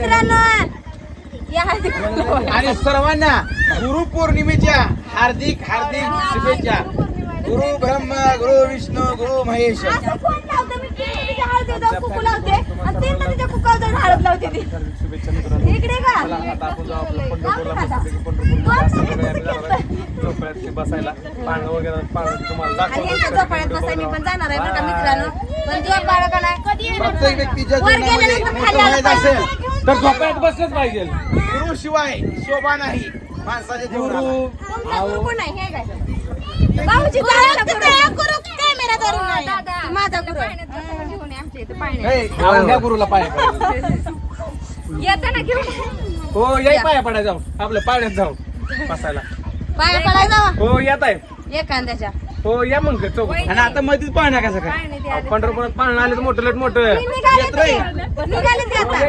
मित्रांनो या. आणि सर्वांना गुरुपौर्णिमेच्या हार्दिक हार्दिक शुभेच्छा. गुरु ब्रह्मा गुरु विष्णू गुरु महेश. शुभेच्छा मित्रांनो आता आपण जाऊ आपलं पंढरपूरला मस्तपैकी? पंढरपूरला आहे. झोपड्यात बसायला. पाळणं वगैरे पाळणं तुम्हाला मी पण जाणार आहे बरं का नाही कधी येणार प्रत्येक व्यक्तीच्या वर जीवनामध्ये गेल्यानंतर मोठं खाली आलं व्हायचं पाहिजे. तर झोपड्यात बसलंच पाहिजे. गुरु शिवाय शोभा नाही. माणसाच्या जीवनाला गुरु. कोण आहे? हे काय? भाऊजी गुरु कॅमेरा धरून नाही माझा गुरु. हे, ह्या गुरुला पाया. येताना घेऊन? हो याही पाया जाऊ. आपल्या पाण्यात जाऊ. बसायला. पाया पडायला जावा. हो येत आहे. एखाद्याच्या. हो या मग चौक आणि आता मध्येच पाहण्या कसं काय पंढरपुरात पाळणं आले तर मोठं लट मोठं.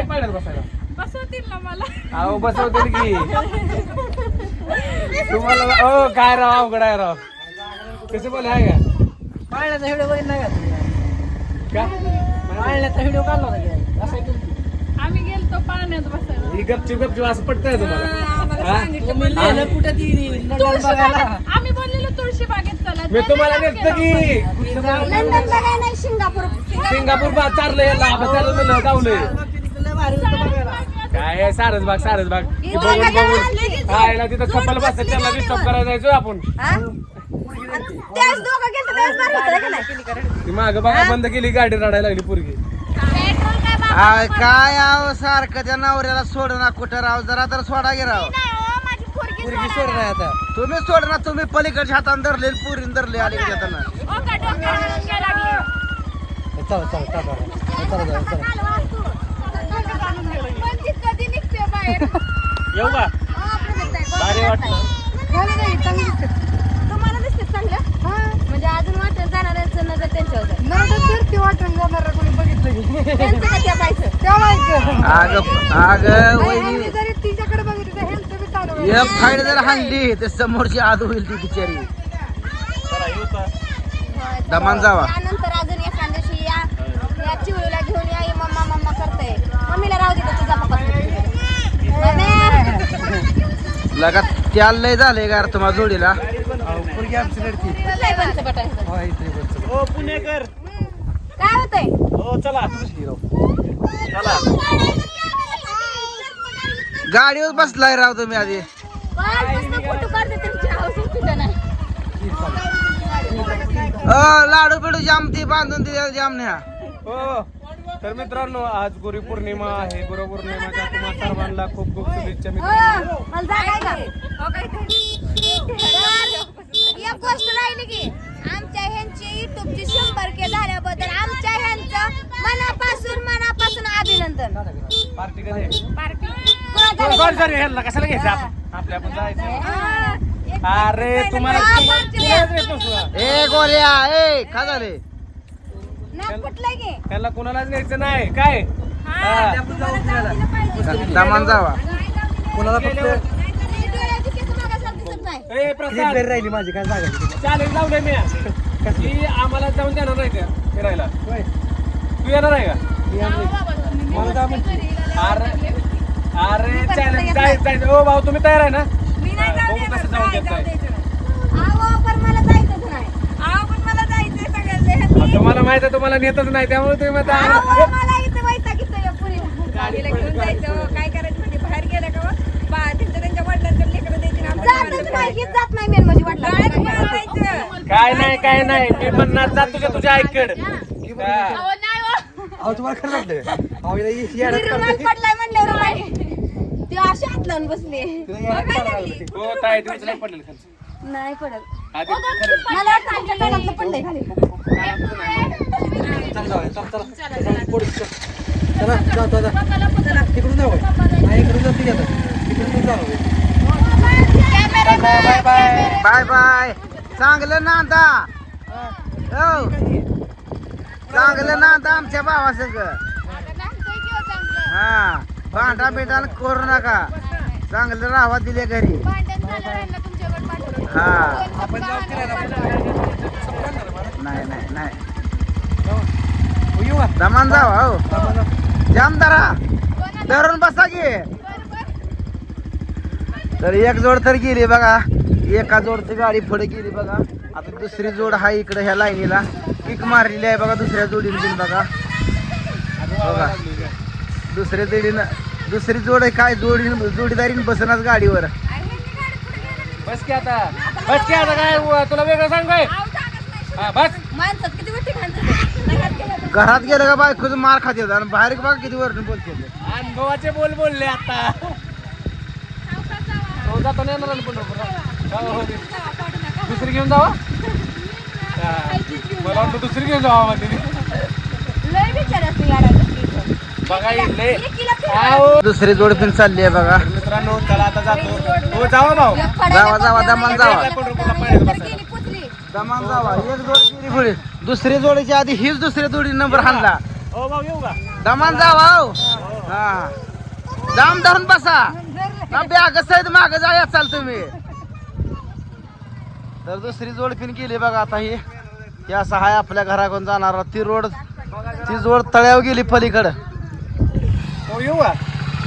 पाण्यात बसायला. बसवतील ना मला. अहो बसवतील की. तुम्हाला हो काय राव अवघड आहे राव. कसं बोल आहे का? पाळण्याचा व्हिडिओ बघितला का पाळण्याचा व्हिडिओ काढला असं. आम्ही गेलतो पाण्यात बसायला. ही गपचूप गपचूप असं पटतंय तुम्हाला. कुठं ती? आम्ही बोललेलो तुळशी बागेत. मी तुम्हाला नेत की. नाही सिंगापूर. सिंगापूर बा चाललंय याला आपण म्हणलं काय आहे, सारस बाग सारस बाग. ती बघून बघा बघून. हा याला तिथं कपल बसतात त्याला डिस्टर्ब करायला जायचो आपण. हा? ती माग बघा बंद केली गाडी रडायला लागली पोरगी. पेट्रोल काय आव सारखं त्या नवऱ्याला सोड ना कुठं राव जरा तर सोडा गे राव. पोरगी पोरगी सोड नाही आता तुम्ही सोड ना तुम्ही पलीकडच्या हाताने धरले पुरीन धरले अलीकडच्या हातानं ओ का डोक्यावर हात घ्यायला लागले. चला चला चला चला चला चला चालवा तू. म्हणजे कधी निघते बाहेर येऊ का हा, भारी वाटलं. तुम्हाला चांगलं म्हणजे अजून वाटत जाणाऱ्यांचं नजर त्यांच्यावर जाईल. ती वाटून जाणार कोणी बघितलं की त्यांचं काय त्या पाहायचं? आग आग वहिनी जरी तिच्याकडे बघितलं तर ह्यांचं बी चालू एक फाईट जर हाणली तर समोरची आद होईल ती बिचारी. दमान जावा. त्यानंतर अजून एखाद्या दिवशी या या चिवळीला घेऊन या ही मम्मा मम्मा करते मम्मीला राहू दे तुझा पप्पा लगा त्याला लय झालंय गार तुम्हाला जोडीला. हो पुणेकर! काय होतंय? हो चला. चला. गाडीवर बसलाय राव तुम्ही आधी. लाडू बिडू जाम ती बांधून ती जाम न्या. हो तर मित्रांनो आज गुरु पौर्णिमा आहे. गुरु पौर्णिमाच्या तुम्हा सर्वांना खूप खूप शुभेच्छा मित्रांनो. हो? तर एक गोष्ट राहिली की आमच्या ह्यांची युट्यूबची शंभर के झाल्याबद्दल आमच्या ह्यांचं मनापासून मनापासून अभिनंदन. पार्टी कधी आहे? कोणाचं बरं, झालं? सॉरी ह्याला कशाला घ्यायचं आपण? आपल्या आपण जायचं. एक- अरे तुम्हाला हा, येत नसतं. ए गोऱ्या ए का झाले. त्यांना कुणालाच न्यायचं नाही. काय? हा. दमान जावा. कोणाला फक्त ए प्रसाद. राहिली माझी काय जागा चॅलेंज लावलंय मी. की आम्हाला जाऊन देणार नाही का फिरायला. तू येणार आहे का? मला जा म्हणते. अरे अरे चॅलेंज जायचं जायचं ओ भाऊ तुम्ही तयार आहे ना? मी नाही हा, जाऊ बघू कसं जाऊन देत नाही पण मला जायचंच नाही. अहो पण मला जायचंय सगळ्यात तुम्हाला माहीत आहे तुम्हाला नेतच नाही त्यामुळे तुम्ही म्हणता, अहो, मला इथं वैतागीचं या पुरीला. गाडीला घेऊन जायचं. काय करायचं म्हणजे बाहेर गेलं का बा त्यांच्या त्यांच्या वडिलांकडे लेकरं द्यायची ना जातच नाही हीच जात नाही मेन म्हणजे वडिलांकडे काय नाही काय नाही. मी म्हणणार जा तुझ्या तुझ्या आईकड. हा. अहो तुम्हाला खरं वाटलं का? अहो हिला ही- ही रुमाल. पडलाय म्हणल्यावर. ती अशी हात लावून बसली. तिला ही अडक काढायला लागली. हो ताई तुझं नाही पडलेलं खाली. नाही पडत. आधी मला वाटतं आमच्या कानातलं पडलंय खाली. चला जाऊया, चला, चला. चला, पुढे, चला. चला, जाऊ, जाऊ, जाऊ. तिकडून जाऊ. नाही इकडून जाऊ तिकडे तिकडून जाऊ. Bye bye. Bye bye. चांगलं नांदा. हो. चांगलं नांदा आमच्या भावा संग हा. भांडा बिंडा करू नका. चांगलं राहावा दिले घरी. हा. आपण जाऊ. फिरायला नाही नाही नाही. हो, येऊ का? दमान जावा हो. जामदारा धरून बसा की. तर एक जोड तर गेली बघा. एका जोडची गाडी पुढे गेली बघा. आता दुसरी जोड आहे इकडे ह्या लाईनीला. किक मारलेली आहे बघा दुसऱ्या जोडीने बघा. बघा. दुसऱ्या जोडीनं दुसरी जोड आहे काय? जोडी जोडीदारीने बसणार गाडीवर. बस की आता. बस की आता काय? व- तुला वेगळं सांग काय हा, बस. माणसात किती मोठी खांदे घरात गेलं का बायकोचं मार खाते आणि बाहेर बघा किती वरनं बोलते अनुभवाचे बोल बोलले आता. हो जातो ना येणार. हो, हो, दे. दुसरी घेऊन जावा. हा. मला वाटतं दुसरी घेऊन जावा मध्ये लय विचार असते. बघा. आओ. दुसरी जोड पण चालली आहे बघा. मित्रांनो चला आता जातो. हो जावा भाऊ. जावा, जावा, दमान एक जावा. दमान जावा. एक जोड पुढे दुसरी जोडीच्या आधी हीच दुसऱ्या जोडी नंबर हाणला. हो भाऊ येऊ का? दमान जावा हो. हा. दाम धरून बसा. ना बॅग सहित माग जाया चाल तुम्ही. तर दुसरी जोड पिन गेली बघा आता ही. ही असं हाय आपल्या घराकडून जाणार ती रोड. ती जोड तळ्यावर गेली पलीकडं. येऊ का?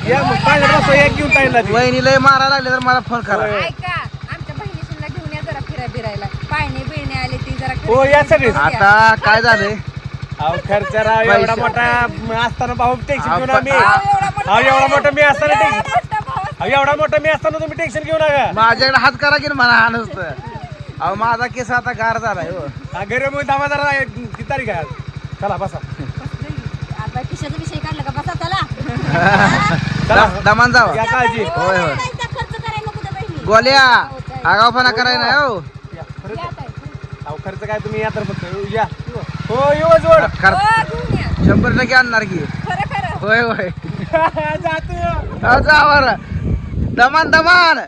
या मग एक घेऊन टाईला वहिनी लय मारा लागले तर मला फोन करा. होय. ऐका आमच्या बहिणीशीला घेऊन या जरा फिरा बिरायला. पाळणे बिळणे आले ती जरा हो या सगळेच. आता काय झालंय अहो खर्च राव एवढा पैसे. मोठा असताना भाऊ टेन्शन पण- आम्ही अहो, अहो एवढा मोठा मी असताना टेन्शन मोठा भाऊ अहो एवढा मोठा मी असताना तुम्ही टेन्शन घेऊ नका. माझ्याकडे हात करा की मला हा नसतं. अहो माझा केस आता गार झालाय हो. हा, घरी मग दहा जरा किती तारीख आहे. आज? चला बसा. आता खिशाचा विषय काढला का? बसा चला. चला. द- दमान जावा. या काळजी. होय होय. जायचा खर्च करायला नको त्या बहिणी गोल्या आगावपणा करायला नाही हो. या, खरंच आहे. अहो खर्च काय तुम्ही या तर फक्त. या. हो येऊ जोड. खर हो, घेऊन या. शंभर टक्के आणणार की. खरं खरं. होय होय. जातो अहो, जावा दमान दमान.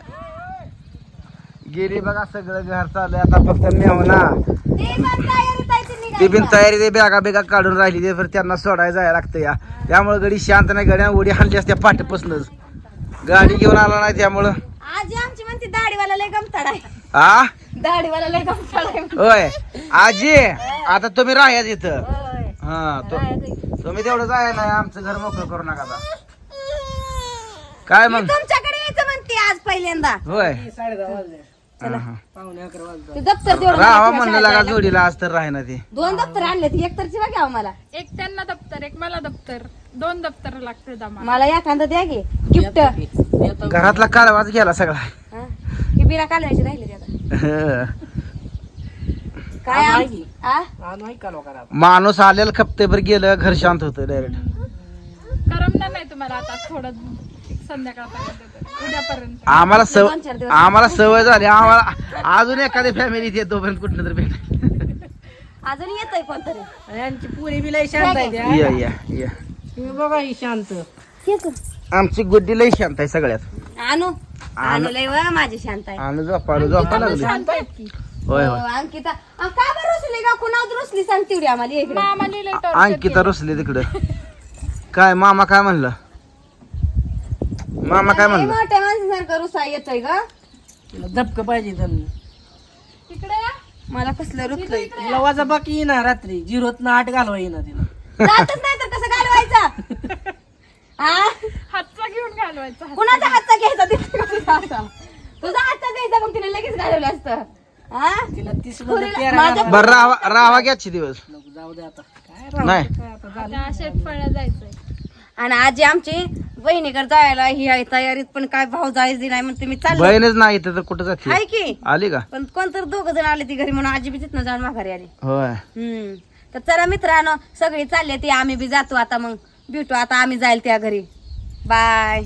गेली बघा सगळं घर चालू आता फक्त पण तयारीत आहे ते बिन. तयारी ते बॅगा बिगा काढून राहिली ते तर त्यांना सोडायला जायला लागतं या. त्यामुळे गडी शांत नाही गड्या उडी हाणली असते पाठपासूनच. गाडी घेऊन आला नाही त्यामुळं. आजी आमची म्हणते दाढीवाला लय गमताड आहे. आ? दाढीवाला लय गमताड आहे. होय. आजी आता तुम्ही राहायच इथं. होय. हा तो-. तुम्ही तेवढं जाय नाही आमचं घर मोकळं करू नका आता. काय मी मग तुमच्याकडे यायचं म्हणते आज पहिल्यांदा. होय. वाजले ते दप्तर म्हणलं लागा. जोडीला आज तर राही ना ते. दोन दप्तर आणले एक तरची बघा मला. एक त्यांना दप्तर एक मला दप्तर. दोन दप्तर लागते आम्हाला. मला एखादं द्या गे गिफ्ट. घरातला काळवाच गेला सगळा. ही? बिना कालवायची राहिली आता. काय आम- आ? नाही का लोकांना माणूस आलेला खपतेभर गेलं घर शांत होतं डायरेक्ट करमणार नाही तुम्हाला आता थोडं संध्याकाळपर्यंत. उद्यापर्यंत आम्हाला सव दोन चार दिवस. आम्हाला सवय झाली आम्हाला अजून एखादी फॅमिली येतो पर्यंत कुठं तर भेट. अजून येतोय कोणतरी? यांची पुरी बी लय शांत आहे त्या. या या या. तुम्ही बघा ही शांत. आमची गुड्डी लई शांत आहे सगळ्यात. आणू? आणू. लय व माझी शांत आहे. आणि झोपाडू झोपा लागली. शांत आहेत की? होय हो, अंकिता. अं, का बरं रुसली का कुणावर रुसली सांग तेवढी आम्हाला ये इकडे. मामा लिहिलंय torture अंकिता रुसली तिकडं. काय मामा काय म्हणलं? मामा काय म्हणलं? मोठ्या माणसासारखं रुसा येतोय धपक पाहिजे त्यांनी. तिकडे या. मला कसलं रुसलंय तिला वाजा बाकी येईना रात्री. झिरोत ना आठ घालवा येईना तिला. जातच नाही तर कसं घालवायचं? हा हातचा घेऊन घालवायचा कुणाचा हातचा घ्यायचा तिथे? तुझा हातचा द्यायचा मग तिने लगेच घालवलं असतं. हा तिला तीस पुरीला- मध्ये तेरा माझ्या- घालवा. बरं राहा राहा घ्याची दिवस. नको, जाऊ दे आता. काय राव नाही. काय आता झालं. आता शेतफळ्या जायचंय. आणि आजी आमची बहिणीकडे जायला ही आहे तयारीत पण काय भाऊ जायची नाही म्हणते मी चालले. बहीणच नाही तर कुठं जाते? आहे की. आली का? पण कोणतर दोघ जण आले ती घरी म्हणून आजी बी तिथनं जाऊन माघारी आली. होय. हम्म. तर चला मित्रांनो सगळी चालले ती आम्ही बी जातो आता मग. भेटू आता आम्ही जाईल त्या घरी. बाय.